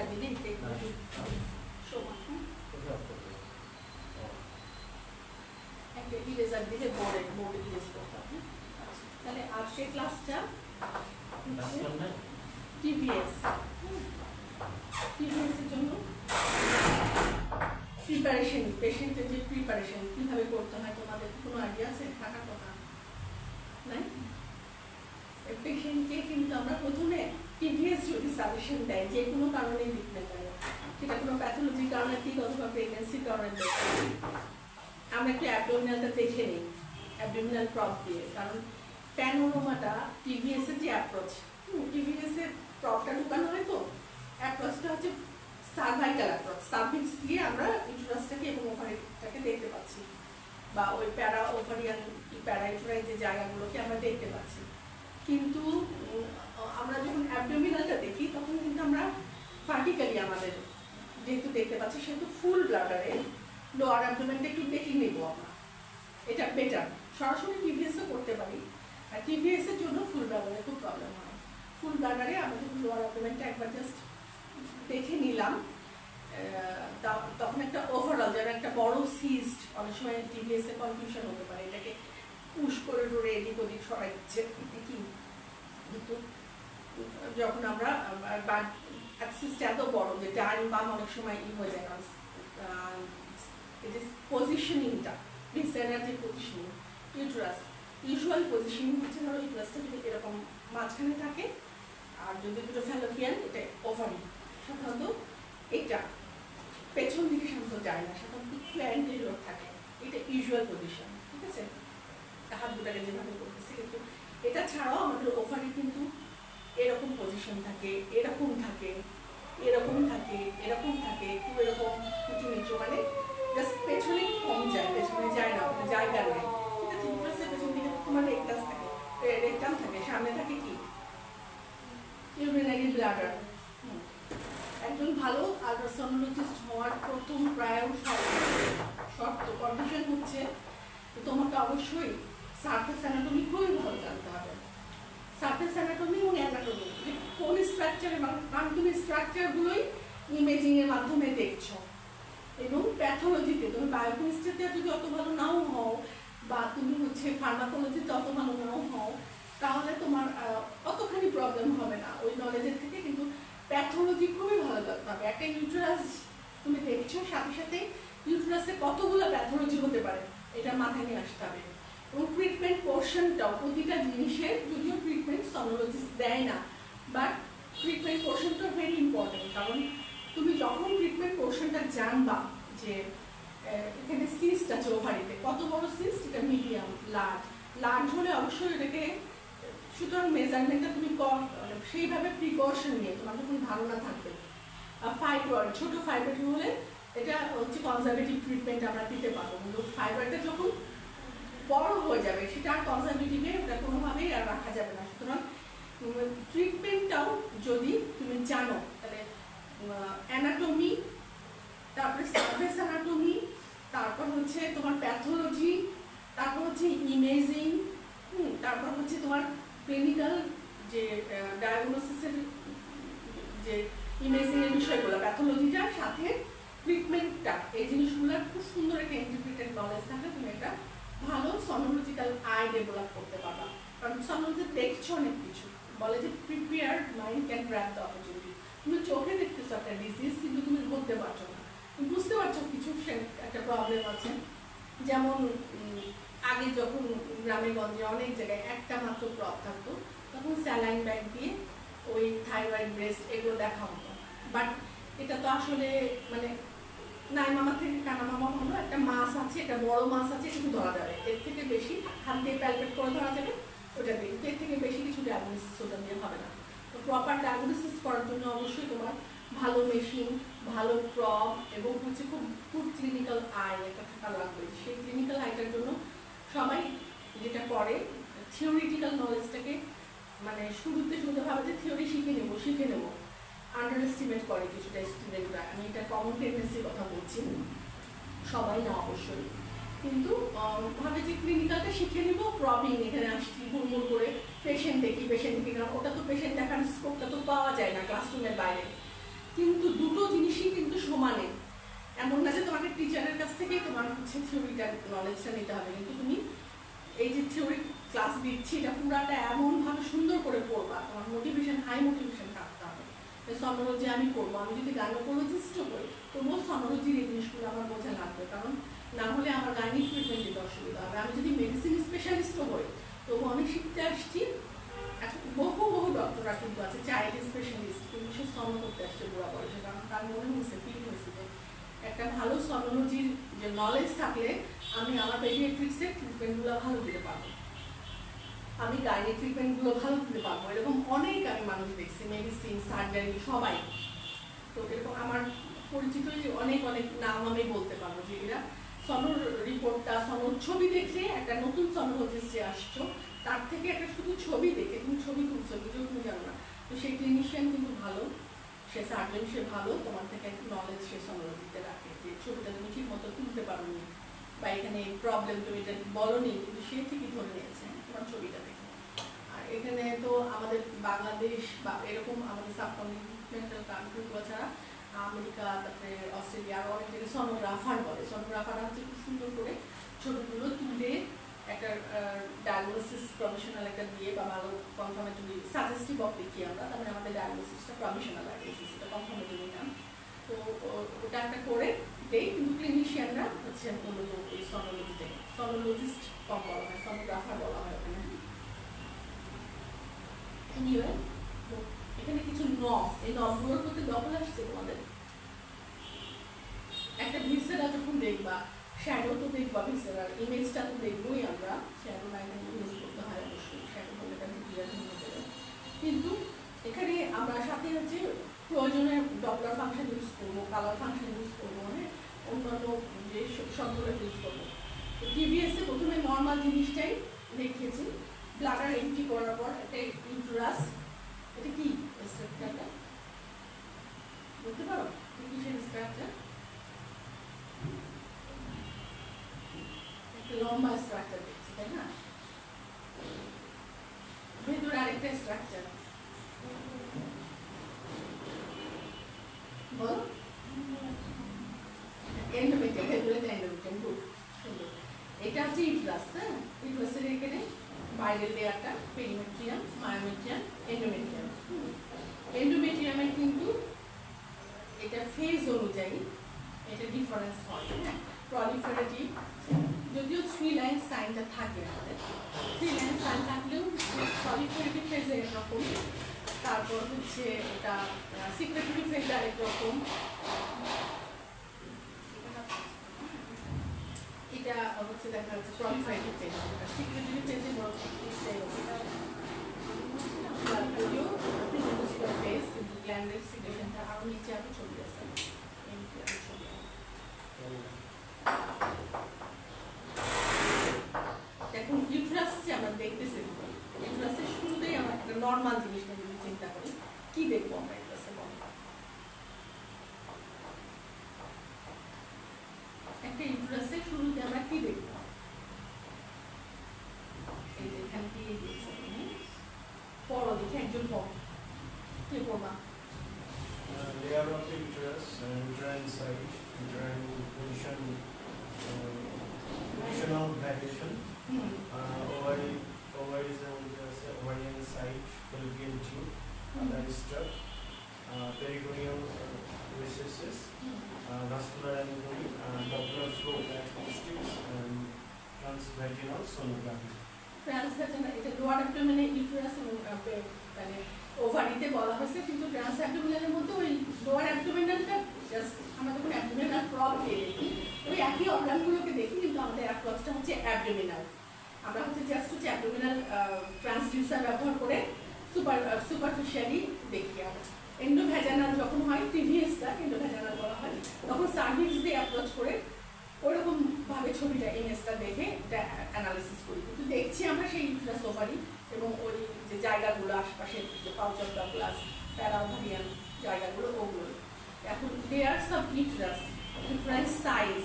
Eraser দিলে এটা সমান? একটা ইরেজার দিলে ইরেজ করতে হবে আচ্ছা, তাহলে আজকের ক্লাসটা টিভিএস টিভিএস এর জন্য প্রিপারেশন পেশেন্টের যে প্রিপারেশন কীভাবে করতে হয় তোমাদের কোনো আইডিয়া আছে? থাকার কথা? নাই? পেশেন্টকে কিন্তু আমরা প্রথমে টিভিএস যদি সাজেশন দেয়, যে কোনো কারণেই দিতে পারে সেটা কোনো প্যাথোলজির কারণে ঠিক অথবা প্রেগনেন্সির কারণে পারে। আমরা একটু অ্যাবডোমিনালটা দেখে নিই অ্যাবডোমিনাল প্রপ দিয়ে। কারণ প্যানোরোমাটা টিভিএস এর যে অ্যাপ্রোচ টিভিএস এর প্রপটা ঢুকানো হয় তো অ্যাপ্রোচটা হচ্ছে সার্ভাইকাল অ্যাপ্রোচ সার্ভিক্স দিয়ে আমরা ইউটেরাসটাকে এবং ওভারিটাকে দেখতে পাচ্ছি। বা ওই প্যারা ওভারিয়ান প্যারা ইউটেরাইন যে জায়গাগুলোকে আমরা দেখতে পাচ্ছি। কিন্তু আমরা যখন অ্যাবডোমিনালটা দেখি তখন কিন্তু আমরা ভার্টিক্যালি আমাদের যেহেতু দেখতে পাচ্ছি, সেহেতু ফুল ব্লাডারে লোয়ার অ্যাবডোমেনটা একটু দেখে নেব আমরা। এটা বেটার সরাসরি টিভিএসও করতে পারি। আর টিভিএস এর জন্য ফুল ব্লাডারে খুব প্রবলেম হয়। ফুল ব্লাডারে আমাদের লোয়ার অ্যাবডোমেনটা একবার জাস্ট দেখে নিলাম। তখন একটা ওভারঅল যেন একটা বড় সিস্ট অনেক সময় টিভিএস কনফিউশন হতে পারে। এটাকে পুশ করে ধরে এদিক ওদিক সরাই দিচ্ছে কিন্তু যখন আমরা অ্যাক্সিসটা এত বড় যে ডান বাম অনেক সময় ই হয়ে যায় কারণ পজিশনিংটা বিছানার যে পজিশনিং ইউট্রাস ইউজুয়াল পজিশনিং হচ্ছে ধরো ইউট্রাসটা যদি এরকম মাঝখানে থাকে, আর যদি দুটো ফ্যালোপিয়ান এটা ওভারি সাধারণত এটা পেছন দিকে সাধারণত যায় না, সাধারণত একটু অ্যান্টেরিয়র থাকে, এটা ইউজুয়াল পজিশন ঠিক আছে? হাত দুটাকে যেভাবে করতেছি, কিন্তু এটা ছাড়াও আমাদের ওভারি কিন্তু এরকম পজিশন থাকে, এরকম থাকে এরকম থাকে এরকম থাকে একটু এরকম উঁচু নিচু মানে জাস্ট পেছনে কম যায়, পেছনে যায় না জায়গা নেই। ঠিক আছে পেছন দিকে তোমার রেকটাস থাকে। থাকে, সামনে থাকে কি? ইউরিনারি ব্লাডার একজন ভালো আলট্রাসোনোলজিস্ট হওয়ার প্রথম প্রায় শর্ত কন্ডিশন হচ্ছে তোমাকে অবশ্যই সার্ফেস অ্যানাটমি খুবই ভালো জানতে হবে। সার্ফেস অ্যানাটমি এবং অ্যানাটমি কোন স্ট্রাকচারে কারণ তুমি স্ট্রাকচারগুলোই ইমেজিংয়ের মাধ্যমে দেখছ। এবং প্যাথোলজিতে তুমি বায়োকেমিস্ট্রিতে যদি অত ভালো নাও হও, বা তুমি হচ্ছে ফার্মাকোলজিতে অত ভালো নাও হও, তাহলে তোমার অতখানি প্রবলেম হবে না। ওই নলেজের থেকে কিন্তু প্যাথোলজি খুবই ভালো জানতে হবে। একটা ইউট্রাস তুমি দেখছ, সাথে সাথে ইউট্রাসে কতগুলো প্যাথোলজি হতে পারে, এটা মাথায় নিয়ে আসতে হবে। ট্রিটমেন্ট পোর্শনটাও প্রতিটা জিনিসের যদিও ট্রিটমেন্ট সনোলজিস্ট দেয় না বাট ট্রিটমেন্ট পোর্শনটা ভেরি ইম্পর্টেন্ট কারণ তুমি যখন ট্রিটমেন্ট পোর্শনটা জানবা যে এখানে সিস্ট আছে ওভারিতে কত বড় সিস্ট এটা মিডিয়াম লার্জ লার্জ হলে অবশ্যই এটাকে, সুতরাং মেজারমেন্টটা তুমি কর মানে সেইভাবে প্রিকশন নিয়ে, তোমার যখন ধারণা থাকবে। ফাইব্রয়েড ছোট ফাইব্রয়েড হলে এটা হচ্ছে কনজারভেটিভ ট্রিটমেন্ট আমরা দিতে পারব। কিন্তু ফাইব্রয়েডটা যখন বড় হয়ে যাবে। সেটা আর কনজারভেটিভে ওটা কোনোভাবেই আর রাখা যাবে না। সুতরাং ট্রিটমেন্টটাও যদি তুমি জানো, তাহলে অ্যানাটমি তারপরে সার্ভেস অ্যানাটমি তারপর হচ্ছে তোমার প্যাথোলজি তারপর হচ্ছে ইমেজিং তারপর হচ্ছে তোমার ক্লিনিক্যাল যে ডায়াগনোসিসের যে ইমেজিং এর বিষয়গুলো প্যাথোলজিটার সাথে ট্রিটমেন্টটা এই জিনিসগুলোর খুব সুন্দর একটা ইন্টিগ্রেটেড নলেজ থাকলে তুমি একটা ভালো সনোলজিক্যাল আই ডেভেলপ করতে পারবা। কারণ সনোলজি দেখছ অনেক কিছু। বলে যে prepare mind can grab the opportunity তুমি চোখে দেখতেছো একটা ডিজিজ কিন্তু তুমি ধরতে পারছ না। তুমি বুঝতে পারছ কিছু একটা প্রবলেম আছে। যেমন আগে যখন গ্রামে গঞ্জে অনেক জায়গায় একটা মাত্র প্রপ থাকতো, তখন স্যালাইন ব্যাগ দিয়ে ওই থাইরয়েড ব্রেস্ট এগুলো দেখা হতো। বাট এটা তো আসলে মানে নাই মামা থেকে কানা মামা হলো একটা মাছ আছে, একটা বড় মাছ আছে কিছু ধরা যাবে। এর থেকে বেশি হাত দিয়ে প্যালপেট করে ধরা যাবে, ওটা দিয়ে। এর থেকে বেশি কিছু ডায়াগনোসিস ওটা দিয়ে হবে না। তো প্রপার ডায়াগনোসিস করার জন্য অবশ্যই তোমার ভালো মেশিন ভালো প্রপ এবং হচ্ছে খুব খুব ক্লিনিক্যাল আই একটা থাকা লাগবে। সেই ক্লিনিক্যাল আইটার জন্য সবাই যেটা করে থিওরিটিক্যাল নলেজটাকে মানে শুরুতে শুরুতে ভাবে যে থিওরি শিখে নেব শিখে নেব। আন্ডার এস্টিমেট করে কিছুটা স্টুডেন্টরা আমি এটা কমন টেন্ডেন্সির কথা বলছি। সবাই না, অবশ্যই। কিন্তু ভাবে যে ক্লিনিক্যালটা শিখে নিব প্রবলেম এখানে আসছি, হুড়মুড় করে পেশেন্ট দেখি পেশেন্ট দেখি। কারণ ওটা তো পেশেন্ট দেখার স্কোপটা তো পাওয়া যায় না ক্লাসরুমের বাইরে। কিন্তু দুটো জিনিসই কিন্তু সমানে। এমন না যে তোমাকে টিচারের কাছ থেকে তোমার হচ্ছে থিওরিটা নলেজটা নিতে হবে। কিন্তু তুমি এই যে থিওরি ক্লাস দিচ্ছি, এটা পুরাটা এমনভাবে সুন্দর করে পড়বা। তোমার মোটিভেশন সনোলজি আমি করব। আমি যদি গাইনোকোলজিস্টও করি। তবুও সনোলজির এই জিনিসগুলো আমার বোঝা লাগবে। কারণ না হলে আমার গাইনিক ট্রিটমেন্ট দিতে অসুবিধা হবে। আমি যদি মেডিসিন স্পেশালিস্টও হই, তবু আমি শিখতে আসছি বহু বহু ডক্টররা কিন্তু আছে চাইল্ড স্পেশালিস্ট কিন্তু সে সম করতে আসছে বুড়া বয়সে। কারণ তার মনে হয়েছে ফিল হয়েছে একটা ভালো সনোলজির যে নলেজ থাকলে আমি আমার পেডিয়াট্রিক্সের ট্রিটমেন্টগুলো ভালো দিতে পারব। আমি গাইনিক ট্রিটমেন্টগুলো ভালো দিতে পারব। এরকম অনেক আমি মানুষ দেখছি মেডিসিন সার্জারি সবাই। তো এরকম আমার পরিচিত অনেক অনেক নাম আমি বলতে পারব যে এরা সনর রিপোর্টটা সনর ছবি দেখে একটা নতুন সনোলজিস্ট যে আসছো। তার থেকে একটা শুধু ছবি দেখে, তুমি ছবি তুলছো নিজেও তুমি জানো না। তো সেই ক্লিনিশিয়ান কিন্তু ভালো, সে সার্জন সে ভালো, তোমার থেকে নলেজ সে সনোলজিতে রাখে যে ছবিটা তুমি ঠিক মতো তুলতে পারোনি বা এখানে প্রবলেম তুমি এটা বলো নি কিন্তু সে ঠিকই ধরে নিয়েছে। আর এখানে তো আমাদের বাংলাদেশ বা এরকম আমাদের সাবকন্টিনেন্টাল কান্ট্রিগুলো ছাড়া আমেরিকা, তারপরে অস্ট্রেলিয়া আরও অনেক জায়গায় সনোগ্রাফার বলে। সনোগ্রাফাররা হচ্ছে খুব সুন্দর করে ছবিগুলো তুলে একটা ডায়াগনোসিস প্রফেশনাল একটা দিয়ে বা ভালো কনফার্মেটরি সাজেস্টিভ অফ দেখি আমরা। তার মানে আমাদের ডায়াগনোসিসটা প্রফেশনাল ডায়াগনোসিস এটা কনফার্মেটরি নাম তো ওটা একটা করে দেই কিন্তু ক্লিনিশিয়ানরা হচ্ছে মূলত এই সনোলজিতে সনোলজিস্ট কম বলা হয় সনোগ্রাফার বলা হয় ওখানে। এখানে কিছু নব এই নবগুলোর প্রতি দখল আসছে তোমাদের, একটা ভিসেরা যখন দেখবা শ্যাডো তো দেখবা ভিসেরার ইমেজটা তো দেখবোই আমরা শ্যাডো লাইনে ইউজ করতে হয় অবশ্যই শ্যাডো ক্লিয়ার কিন্তু এখানে আমরা সাথে হচ্ছে প্রয়োজনে ডপলার ফাংশন ইউজ করব কালার ফাংশন ইউজ করব মানে অন্যান্য যে শব্দটা ইউজ করব। টিভিএসে প্রথমে নর্মাল জিনিসটাই দেখিয়েছি। ব্লাডার এন্ট্রি করার পর একটা ইউট্রাস এটা কি স্ট্রাকচারটা বলতে পারো? কিসের স্ট্রাকচার একটা লম্বা স্ট্রাকচার দেখছি, তাই না? ভেতরে আরেকটা স্ট্রাকচার এন্ডোমেট্রিয়াম ভেতরে গুড এটা হচ্ছে ইউট্রাস হ্যাঁ ইউট্রাসের এখানে বাইরের লেয়ারটা পেরিমেট্রিয়াম মায়োমেট্রিয়াম এন্ডোমেট্রিয়াম এন্ডোমেট্রিয়ামের কিন্তু এটা ফেজ অনুযায়ী এটা ডিফারেন্স হয় হ্যাঁ যদিও থ্রি লাইন সাইনটা থাকে আমাদের লাইন সাইন থাকলেও প্রলিফারেটিভ ফেজে একরকম তারপর হচ্ছে এটা সিক্রেটরি ফেজ আরেক রকম এটা হচ্ছে দেখা যাচ্ছে প্রলিফারেটিভ ফেজ সিক্রেটরি ফেজে বড় যদিও আরও নিচে ছবি আছে। এখন ইউট্রাস যে দেখতেছি ইউট্রাসের শুরুতেই আমরা একটা নর্মাল জিনিস চিন্তা করি। কি দেখব আমরা আমরা যখন অ্যাবডোমিনাল প্রবকে দেখি ওই ব্যবহার করে সুপার সুপারফিশিয়ালি দেখি আমরা। এন্ডোভ্যাজানাল যখন হয় প্রিভিয়াসটা এন্ডোভ্যাজানাল বলা হয়, তখন সার্ভিক্স দিয়ে অ্যাপ্রোচ করে ওরকম ভাবে ছবিটা ইমেজটা দেখে এটা অ্যানালিসিস করি। কিন্তু দেখছি আমরা সেই ইউট্রাস ওভারি এবং ওই যে জায়গাগুলো আশপাশের যে পাউচার ডগলাস প্যারাভারিয়ান জায়গাগুলো ওগুলো। এখন layers of uterus uterine size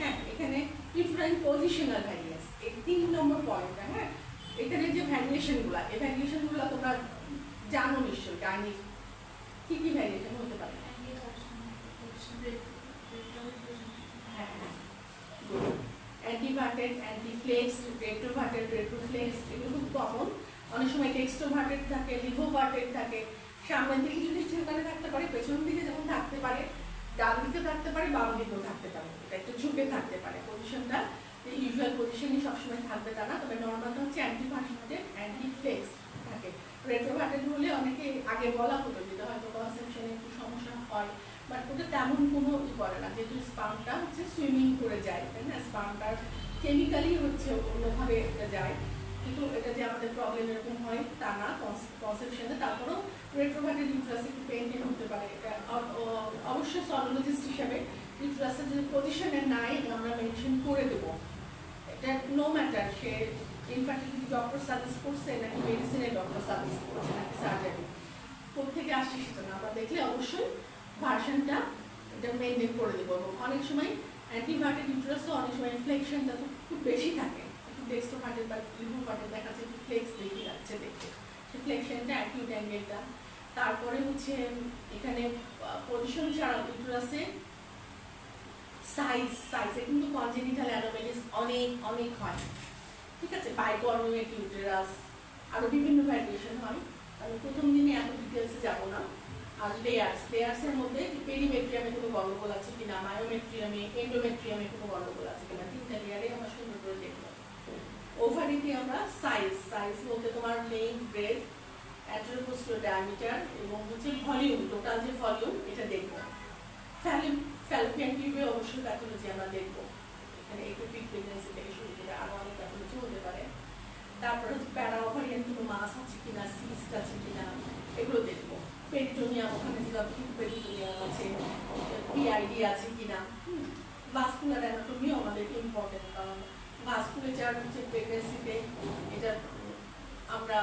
হ্যাঁ এখানে ইউট্রাইন পজিশনাল ভ্যারিয়েন্স এই তিন নম্বর পয়েন্টটা হ্যাঁ এখানে যে ভ্যারিয়েশনগুলো এই ভ্যারিয়েশনগুলো তোমরা জানো নিশ্চয়ই গাইনিক কি কি ভ্যারিয়েশন হতে পারে? হ্যাঁ। অ্যান্টিভার্টেড অ্যান্টিফ্লেক্স রেট্রোভার্টেড রেট্রোফ্লেক্স এগুলো খুব কমন অনেক সময় টেক্সটোভার্টেড থাকে লিভোভার্টেড থাকে। সামনের দিকে যদি সেখানে থাকতে পারে, পেছন দিকে যেমন থাকতে পারে, ডান দিকে থাকতে পারে, বাম দিকেও থাকতে পারে। এটা একটু ঝুঁকে থাকতে পারে। পজিশনটা ইউজুয়াল পজিশনই সবসময় থাকবে তা না, তবে নর্মালটা হচ্ছে অ্যান্টিভার্টেড অ্যান্টিফ্লেক্স থাকে। রেট্রোভার্টেড হলে অনেকে আগে বলা হতো, যেটা হয়তো কনসেপশনে তেমন কোনো ই করে না, যেহেতু স্পামটা হচ্ছে সুইমিং করে যায়, তাই না? স্পামটার কেমিক্যালি হচ্ছে অন্যভাবে এটা যায়। কিন্তু এটা যে আমাদের প্রবলেম এরকম হয়, তা না কনসেপশনে তারপরেও রেট্রোভার্টেড ইউট্রাস একটু হতে পারে। এটা অবশ্যই সনোলজিস্ট হিসাবে ইউট্রাসের যদি পজিশনে নাই আমরা মেনশন করে দেবো। এটা নো ম্যাটার সে ইনফার্টিলিটি ডক্টর সাজেস্ট করছে নাকি মেডিসিনের ডক্টর সাজেস্ট করছে নাকি সার্জারি কোথেকে আসছে সেটা না? আমরা দেখলে অবশ্যই ভার্সনটা এটা মেনটেন করে দেবো। এবং অনেক সময় অ্যান্টিভার্টেড ইউট্রাসও অনেক সময় ইনফ্লেকশনটা তো খুব বেশি থাকে। একটু ডেক্সট্রোভার্টেড বা লিভোভার্টেড দেখা যাচ্ছে একটু ফ্লেক্স বেশি যাচ্ছে দেখতে। সে ফ্লেকশনটা অ্যাকিউট অ্যাঙ্গেলটা তারপরে হচ্ছে এখানে পজিশন ছাড়া ইউট্রাসে সাইজ সাইজে কিন্তু কনজেনিটাল অ্যানোমেলিস অনেক অনেক হয়। ঠিক আছে? বাইকর্মিয়েট ইউটেরাস আরও বিভিন্ন ভ্যারিয়েশন হয়। আমি প্রথম দিনে এত ডিটেলসে যাব না। আর লেয়ার্স লেয়ার্সের মধ্যে পেরিমেট্রিয়ামে কোনো গন্ডগোল আছে কিনা মায়োমেট্রিয়ামে এন্ডোমেট্রিয়ামে কোনো গন্ডগোল আছে কিনা তিনটা লেয়ারে আমরা সুন্দর করে দেখব। ওভারিতে আমরা সাইজ সাইজ বলতে তোমার লেন ব্রেড অ্যাট্রোপোস্টোর ডায়ামিটার এবং হচ্ছে ভলিউম টোটাল যে ভলিউম এটা দেখব। ফ্যালিম ফ্যালোপিয়ান টিউবে অবশ্যই প্যাথোলজি আমরা দেখব। এখানে একুপিক প্রেগনেন্সি থেকে শুরু করে আরও অনেক প্যাথোলজি হতে পারে। তারপরে হচ্ছে প্যারা ওভারিয়ান কোনো মাস আছে কিনা সিস্ট আছে কিনা, এগুলো দেখব। পেরিটোনিয়াম ওখানে যতটুকু পেরিটোনিয়াম আছে পিআইডি আছে কিনা। ভাস্কুলার অ্যানাটমিও আমাদের ইম্পর্টেন্ট কারণ ভাস্কুলেচার হচ্ছে প্রেগনেন্সিতে এটা আমরা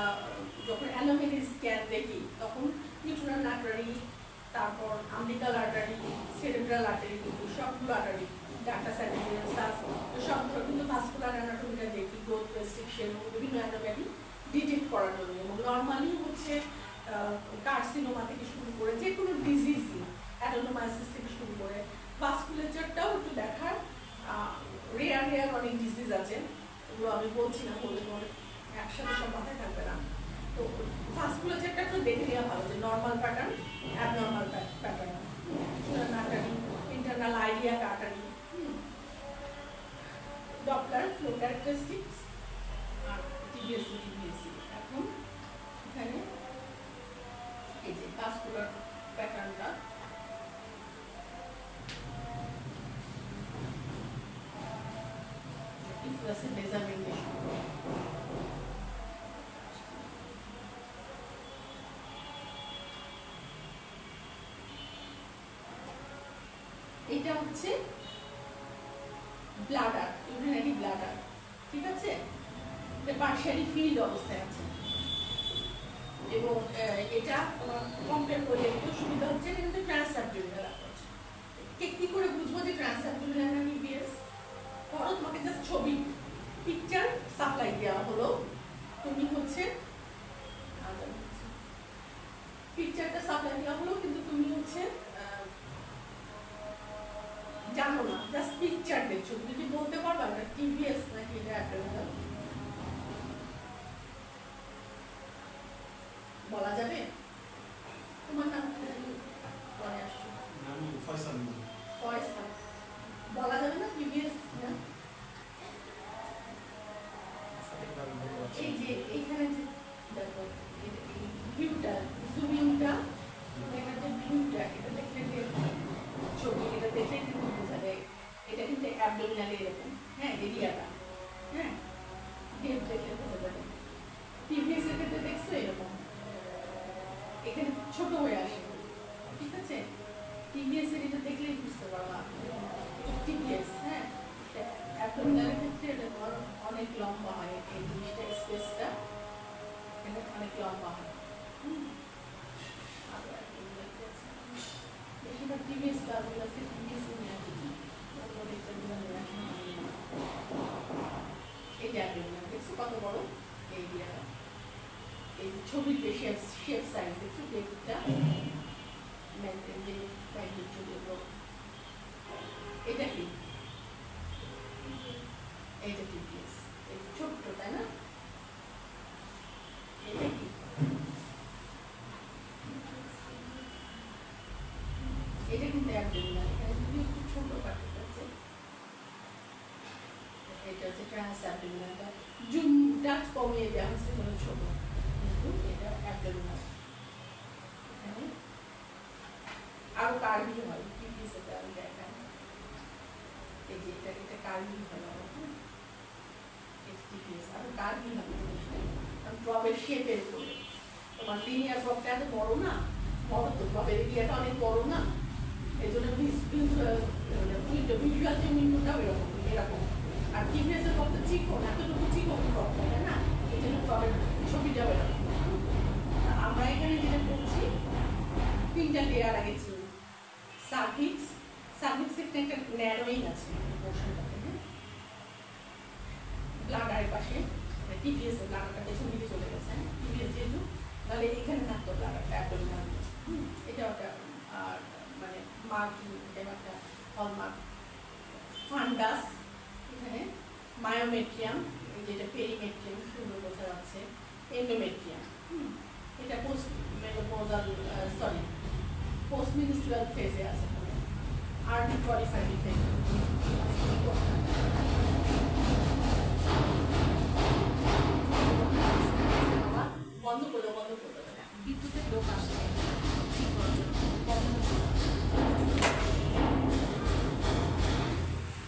যখন অ্যালোমেটিক স্ক্যান দেখি, তখন নিউট্রাল আর্টারি তারপর আম্বিকাল আর্টারি সেরেব্রাল আর্টারি সবগুলো আর্টারি ডাটা সাস সবগুলো কিন্তু ভাস্কুলার অ্যানাটমিটা দেখি গ্রোথ রেস্ট্রিকশন বিভিন্ন অ্যানোম্যালি ডিটেক্ট করার জন্য। এবং নর্মালি হচ্ছে কার্সিনোমা থেকে শুরু করে যে কোনো ডিজিজই অ্যাডোনোমাইসিস থেকে শুরু করে ভাস্কুলেচারটাও একটু দেখার রেয়ার রেয়ার অনেক ডিজিজ আছে, ওগুলো আমি বলছি না, বলে তোমার একসাথে সব মাথায় থাকবে না। তো ভাস্কুলেচারটা একটু দেখে নেওয়া ভালো, যে normal pattern abnormal pattern internal idea artery Doppler flow characteristics আর টিবিএসসি টিবিএসসি এখন এখানে এই যে ভাস্কুলার প্যাটার্নটা এটা হচ্ছে ব্লাডার ইউরিনারি ব্লাডার ঠিক আছে? পার্শিয়ালি ফিল্ড অবস্থায় আছে। এবং এটা কম্পেয়ার করলে একটু সুবিধা হচ্ছে কিন্তু ট্রান্সঅ্যাবডোমিনাল অ্যাপ্রোচ কি করে বুঝব যে ট্রান্সঅ্যাবডোমিনাল না ইবিএস ধরো, তোমাকে জাস্ট ছবি পিকচার সাপ্লাই দেওয়া হলো। তুমি হচ্ছে পিকচারটা সাপ্লাই দেওয়া হলো, কিন্তু তুমি হচ্ছে জানো না জাস্ট পিকচার দেখছ। তুমি কি বলতে পারবা এটা টিভিএস নাকি এটা অ্যাবডোমিনাল কত বড় এই এই ছবির যে শেপ শেপ সাইজ মেনটেন যে সাইজের ছবি এটা কি এটা টিপিএস ছোট্ট তাই না এটা কি এটা কিন্তু অ্যাবডোমিনাল এখানে যদি একটু ছোট পার্ট আছে এটা হচ্ছে ট্রান্স অ্যাবডোমিনালটা জুমটা কমিয়ে দেওয়া হচ্ছে কোনো ছোট কিন্তু এটা অ্যাবডোমিনাল এখানে আরও কার্ভি হয় টিপিএস এটা আমি দেখাই এই যে এটা এটা কার্ভি হয় আরও, হ্যাঁ? এটা টিপিএস আরও কার্ভি হবে কারণ ড্রপের শেপের উপরে তোমার লিনিয়ার এত বড় না বড় তো ড্রপের এরিয়াটা অনেক বড় না এরকম আর চিকন এতটুকু চিকন ড্রপ তাই না এই আমরা এখানে যেটা করছি তিনটা লেয়ার আগে ছিল সার্ভিক্স সার্ভিক্স একটা ন্যারোইং আছে হ্যাঁ ব্লাডারের পাশে টিভিএস ব্লাডারটা পেছন দিকে চলে গেছে হ্যাঁ টিভিএস যেহেতু তাহলে এখানে থাকতো ব্লাডারটা অ্যাবডোমিনাল এটা একটা আর মার্কিন এরকম একটা হলমার্ক। ফান্ডাস এখানে মায়োমেট্রিয়াম যেটা পেরিমেট্রিয়াম, সুন্দর বোঝা যাচ্ছে এন্ডোমেট্রিয়াম এটা post menopausal sorry post menstrual ফেজে আছে আর কোয়ালিফাইড ফেজে বন্ধ করল বন্ধ করল। বিদ্যুতের লোক আসছে।